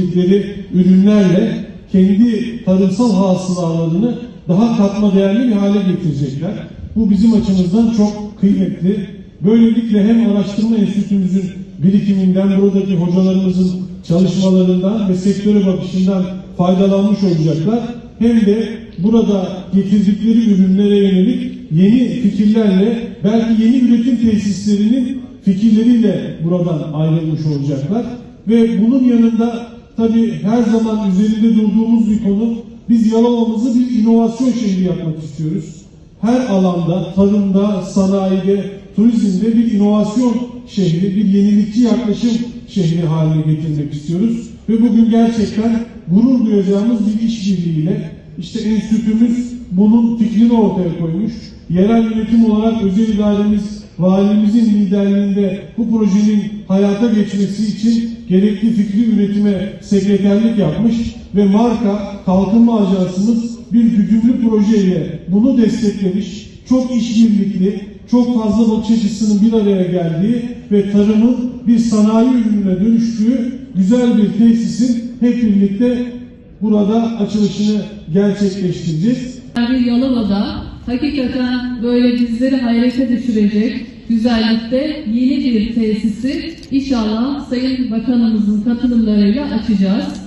ürettikleri ürünlerle kendi tarımsal hasılalarını daha katma değerli bir hale getirecekler. Bu bizim açımızdan çok kıymetli. Böylelikle hem araştırma enstitümüzün birikiminden, buradaki hocalarımızın çalışmalarından ve sektöre bakışından faydalanmış olacaklar. Hem de burada getirdikleri ürünlere yönelik yeni fikirlerle belki yeni üretim tesislerinin fikirleriyle buradan ayrılmış olacaklar. Ve bunun yanında tabii her zaman üzerinde durduğumuz bir konu biz Yalova'mızı bir inovasyon şehri yapmak istiyoruz. Her alanda, tarımda, sanayide, turizmde bir inovasyon şehri, bir yenilikçi yaklaşım şehri haline getirmek istiyoruz. Ve bugün gerçekten gurur duyacağımız bir işbirliğiyle işte enstitümüz bunun fikrini ortaya koymuş. Yerel yönetim olarak özel idaremiz valimizin liderliğinde bu projenin hayata geçmesi için gerekli fikri üretime sekreterlik yapmış ve marka kalkınma ajansımız bir güdümlü projeyle bunu desteklemiş. Çok işbirlikli, çok fazla bakış açısının bir araya geldiği ve tarımın bir sanayi ürününe dönüştüğü güzel bir tesisin hep birlikte burada açılışını gerçekleştireceğiz. Yani Yalova'da hakikaten böyle bizleri hayrete düşürecek güzellikte yeni bir tesisi inşallah Sayın Bakanımızın katılımlarıyla açacağız.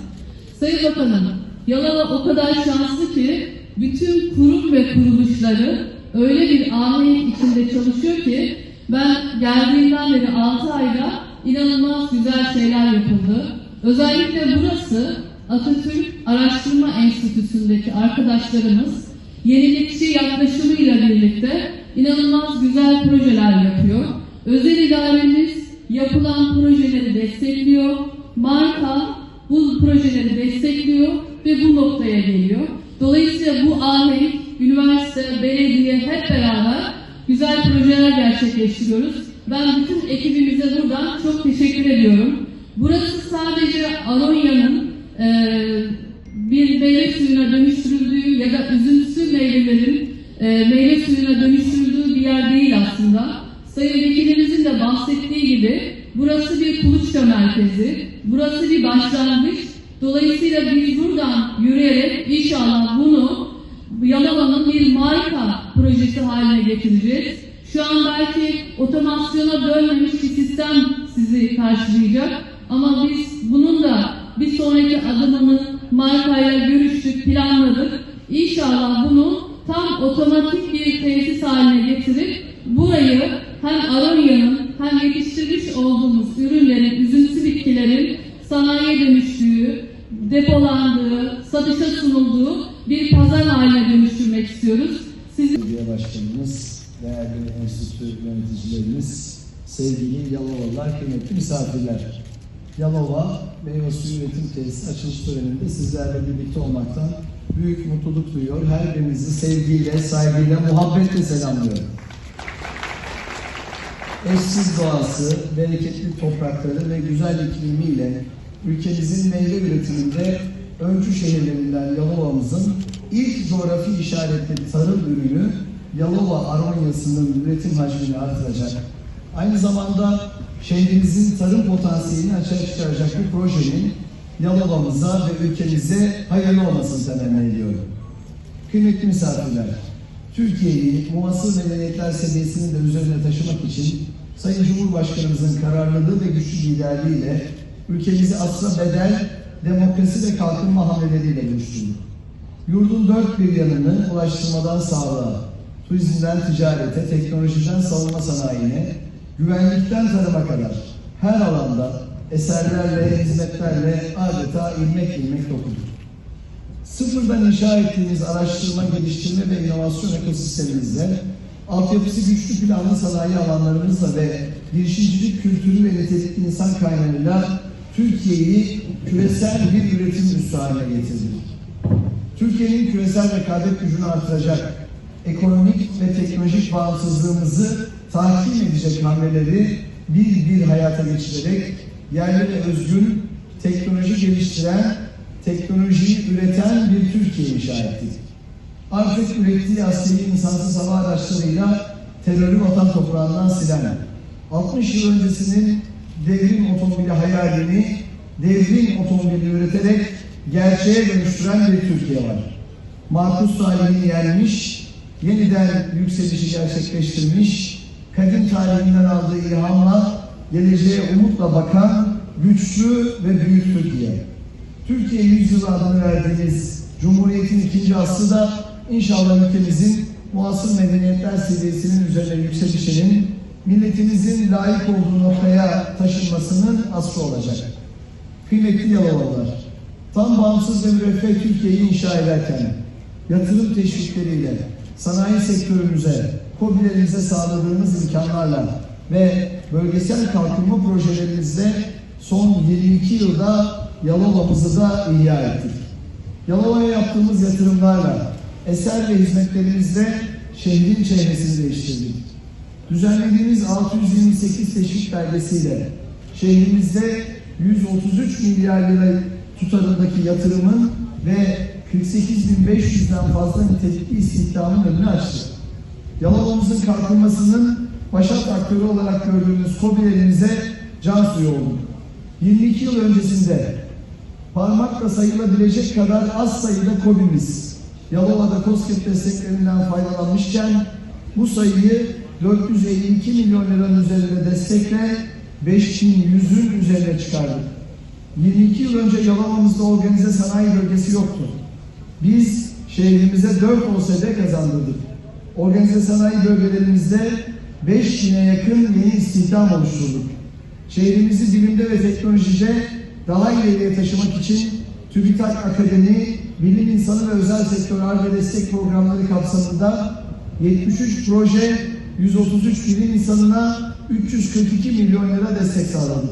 Sayın Bakanım, Yalova o kadar şanslı ki bütün kurum ve kuruluşları öyle bir ahenk içinde çalışıyor ki ben geldiğimden beri 6 ayda inanılmaz güzel şeyler yapıldı. Özellikle burası Atatürk Araştırma Enstitüsü'ndeki arkadaşlarımız yenilikçi yaklaşımıyla birlikte inanılmaz güzel projeler yapıyor. Özel idaremiz yapılan projeleri destekliyor. Marka bu projeleri destekliyor ve bu noktaya geliyor. Dolayısıyla bu ahenk, üniversite, belediye hep beraber güzel projeler gerçekleştiriyoruz. Ben bütün ekibimize buradan çok teşekkür ediyorum. Burası sadece Aronya'nın eee, bir meyve suyuna dönüştürüldüğü ya da üzümsü meyvelerin eee, meyve suyuna dönüştürüldüğü bir yer değil aslında. Sayın Vekilimizin de bahsettiği gibi burası bir kuluçka merkezi, burası bir başlangıç. Dolayısıyla biz buradan yürüyerek inşallah bunu Yalova'nın bir marka projesi haline getireceğiz. Şu an belki otomasyona dönmemiş bir sistem sizi karşılayacak. Ama biz bunun da bir sonraki adımını markayla görüştük, planladık. İnşallah bunu tam otomatik bir tesis haline getirip burayı hem Aronya'nın hem yetiştirmiş olduğumuz ürünlerin, üzümsü bitkilerin sanayiye dönüştüğü, depolandığı, satışa sunulduğu bir pazar haline dönüştürmek istiyoruz. Sizin Başkanımız, değerli enstitü yöneticilerimiz, sevgili Yalovalılar, kıymetli misafirler. Yalova Meyve Suyu Üretim Tesisi açılış töreninde sizlerle birlikte olmaktan büyük mutluluk duyuyor. Her birinizi sevgiyle, saygıyla, muhabbetle selamlıyorum. Eşsiz doğası, bereketli toprakları ve güzel iklimiyle ülkemizin meyve üretiminde öncü şehirlerinden Yalova'mızın ilk coğrafi işaretli tarım ürünü Yalova Aronyası'nın üretim hacmini artıracak. Aynı zamanda şehrimizin tarım potansiyelini açığa çıkaracak bu projenin Yalova'mıza ve ülkemize hayırlı olmasını temenni ediyorum. Kıymetli misafirler, Türkiye'yi muasır medeniyetler seviyesinin de üzerine taşımak için Sayın Cumhurbaşkanımızın kararlılığı ve güçlü liderliğiyle ülkemizi asla bedel, demokrasi ve kalkınma hamleleriyle dönüştürdük. Yurdun dört bir yanını ulaştırmadan sağlığa, turizmden ticarete, teknolojiden savunma sanayine, güvenlikten tarıma kadar her alanda eserlerle, hizmetlerle adeta ilmek ilmek dokunduk. Sıfırdan inşa ettiğimiz araştırma, geliştirme ve inovasyon ekosistemimizde altyapısı güçlü planlı sanayi alanlarımızla ve girişimcilik kültürü ve nitelikli insan kaynağıyla Türkiye'yi küresel bir üretim üssü haline getirdik. Türkiye'nin küresel rekabet gücünü artıracak, ekonomik ve teknolojik bağımsızlığımızı tahkim edecek hamleleri bir bir hayata geçirerek yerli ve özgün teknoloji geliştiren, teknolojiyi üreten bir Türkiye inşa ettik. Artık ürettiği askeri insansız hava araçlarıyla terörü vatan toprağından silen, 60 yıl öncesinin devrim otomobili hayalini devrim otomobili üreterek gerçeğe dönüştüren bir Türkiye var. Markus tarihini yenmiş, yeniden yükselişi gerçekleştirmiş, kadim tarihinden aldığı ilhamla geleceğe umutla bakan güçlü ve büyük Türkiye. Türkiye yüzyıl adını verdiğimiz Cumhuriyet'in ikinci aslı da inşallah ülkemizin muasır medeniyetler seviyesinin üzerine yükselişinin milletimizin layık olduğu noktaya taşınmasının aslı olacak. Kıymetli Yalovalılar, tam bağımsız ve müreffeh Türkiye'yi inşa ederken yatırım teşvikleriyle sanayi sektörümüze, KOBİ'lerimize sağladığımız imkanlarla ve bölgesel kalkınma projelerimizle son 22 yılda Yalova'mızı da ihya ettik. Yalova'ya yaptığımız yatırımlarla, eser ve hizmetlerimizle şehrin çehresini değiştirdik. Düzenlediğimiz 628 teşvik belgesiyle şehrimizde 133 milyar lira tutarındaki yatırımın ve 48.500'den fazla nitelikli istihdamın önünü açtık. Yalova'mızın kalkınmasının başat aktörü olarak gördüğümüz KOBİ'lerimize can suyu olduk. 22 yıl öncesinde parmakla sayılabilecek kadar az sayıda KOBİ'miz Yalova'da KOSGEB desteklerinden faydalanmışken bu sayıyı 452 milyon liranın üzerinde destekle 5100'ün üzerine çıkardık. 22 yıl önce Yalova'mızda organize sanayi bölgesi yoktu. Biz şehrimize 4 OSD kazandırdık. Organize sanayi bölgelerimizde 5 bine yakın yeni istihdam oluşturduk. Şehrimizi bilimde ve teknolojide daha ileriye taşımak için TÜBİTAK Akademi, bilim insanı ve özel sektör ARGE destek programları kapsamında 73 proje, 133 bilim insanına 342 milyon lira destek sağladık.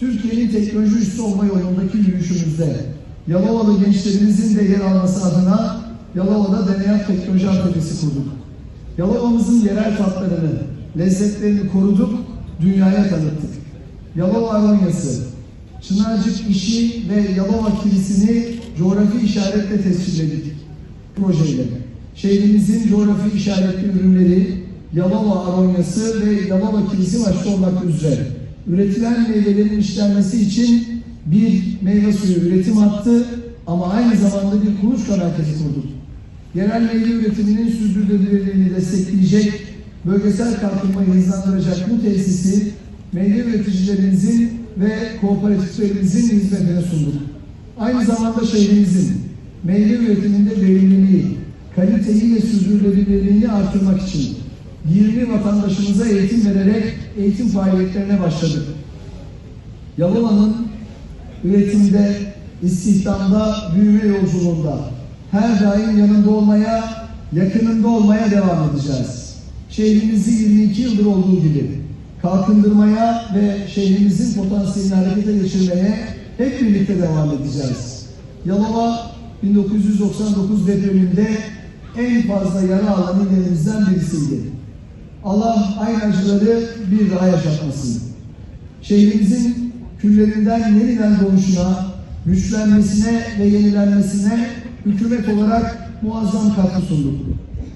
Türkiye'nin teknoloji üssü olma yolundaki yürüyüşümüzde Yalovalı gençlerimizin de yer alması adına Yalova'da Deneyat Teknoloji Atölyesi kurduk. Yalova'mızın yerel tatlarını, lezzetlerini koruduk, dünyaya tanıttık. Yalova Aronyası, Çınarcık işi ve Yalova kilisini coğrafi işaretle tescilledik projeyle. Şehrimizin coğrafi işaretli ürünleri Yalova Aronyası ve Yalova kilisi başta olmak üzere üretilen meyvelerin işlenmesi için bir meyve suyu üretim hattı ama aynı zamanda bir kuluçka merkezi kurduk. Yerel meyve üretiminin sürdürülebilirliğini destekleyecek, bölgesel kalkınmayı hızlandıracak bu tesisi meyve üreticilerimizin ve kooperatiflerimizin hizmetine sunduk. Aynı zamanda şehrimizin meyve üretiminde verimliliği, kaliteyi ve sürdürülebilirliğini artırmak için 20 vatandaşımıza eğitim vererek eğitim faaliyetlerine başladık. Yalova'nın üretimde, istihdamda, büyüme yolculuğunda her daim yanında olmaya, yakınında olmaya devam edeceğiz. Şehrimizi 22 yıldır olduğu gibi kalkındırmaya ve şehrimizin potansiyelini harekete geçirmeye hep birlikte devam edeceğiz. Yalova 1999 depreminde en fazla yara alan illerimizden birisiydi. Allah aynı acıları bir daha yaşatmasın. Şehrimizin küllerinden yeniden doğuşuna, güçlenmesine ve yenilenmesine hükümet olarak muazzam katkı sunduk.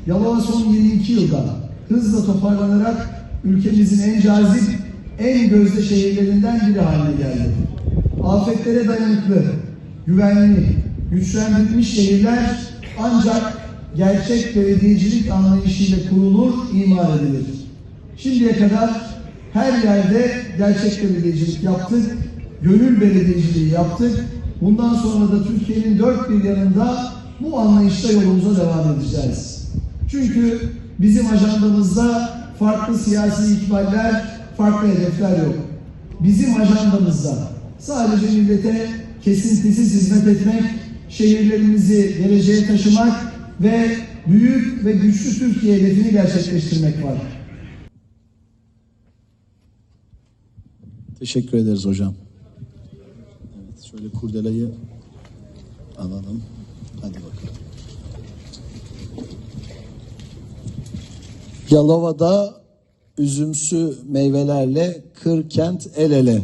Yalova son 22 yılda hızla toparlanarak ülkemizin en cazip, en gözde şehirlerinden biri haline geldi. Afetlere dayanıklı, güvenli, güçlendirilmiş şehirler ancak gerçek belediyecilik anlayışıyla kurulur, imar edilir. Şimdiye kadar her yerde gerçek belediyecilik yaptık, gönül belediyeciliği yaptık. Bundan sonra da Türkiye'nin dört bir yanında bu anlayışla yolumuza devam edeceğiz. Çünkü bizim ajandamızda farklı siyasi ikballer, farklı hedefler yok. Bizim ajandamızda sadece millete kesintisiz hizmet etmek, şehirlerimizi geleceğe taşımak ve büyük ve güçlü Türkiye hedefini gerçekleştirmek var. Teşekkür ederiz hocam. Şöyle kurdelayı alalım. Hadi bakalım. Yalova'da üzümsü meyvelerle Kırkent El Ele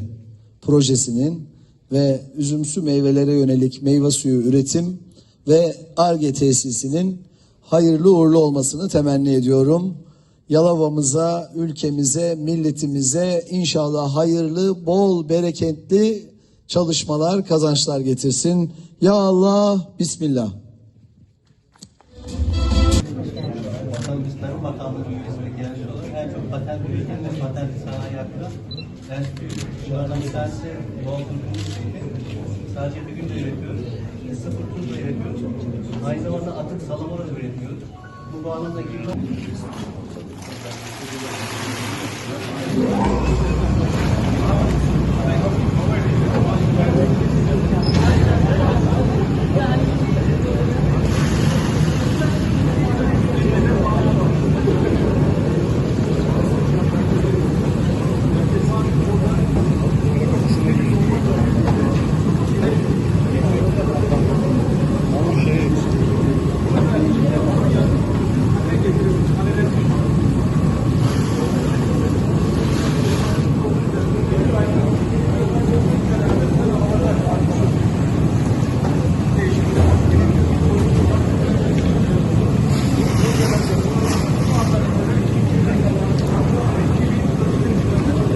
projesinin ve üzümsü meyvelere yönelik meyve suyu üretim ve ARGE tesisinin hayırlı uğurlu olmasını temenni ediyorum. Yalova'mıza, ülkemize, milletimize inşallah hayırlı, bol, bereketli, çalışmalar kazançlar getirsin. Ya Allah, Bismillah. Bunlardan bir tanesi zeytin. Sadece bir günde üretiyoruz. ve Sıfır tuzla üretiyoruz. Aynı zamanda atık salamura da üretiyoruz. Bu bağlamda ilgili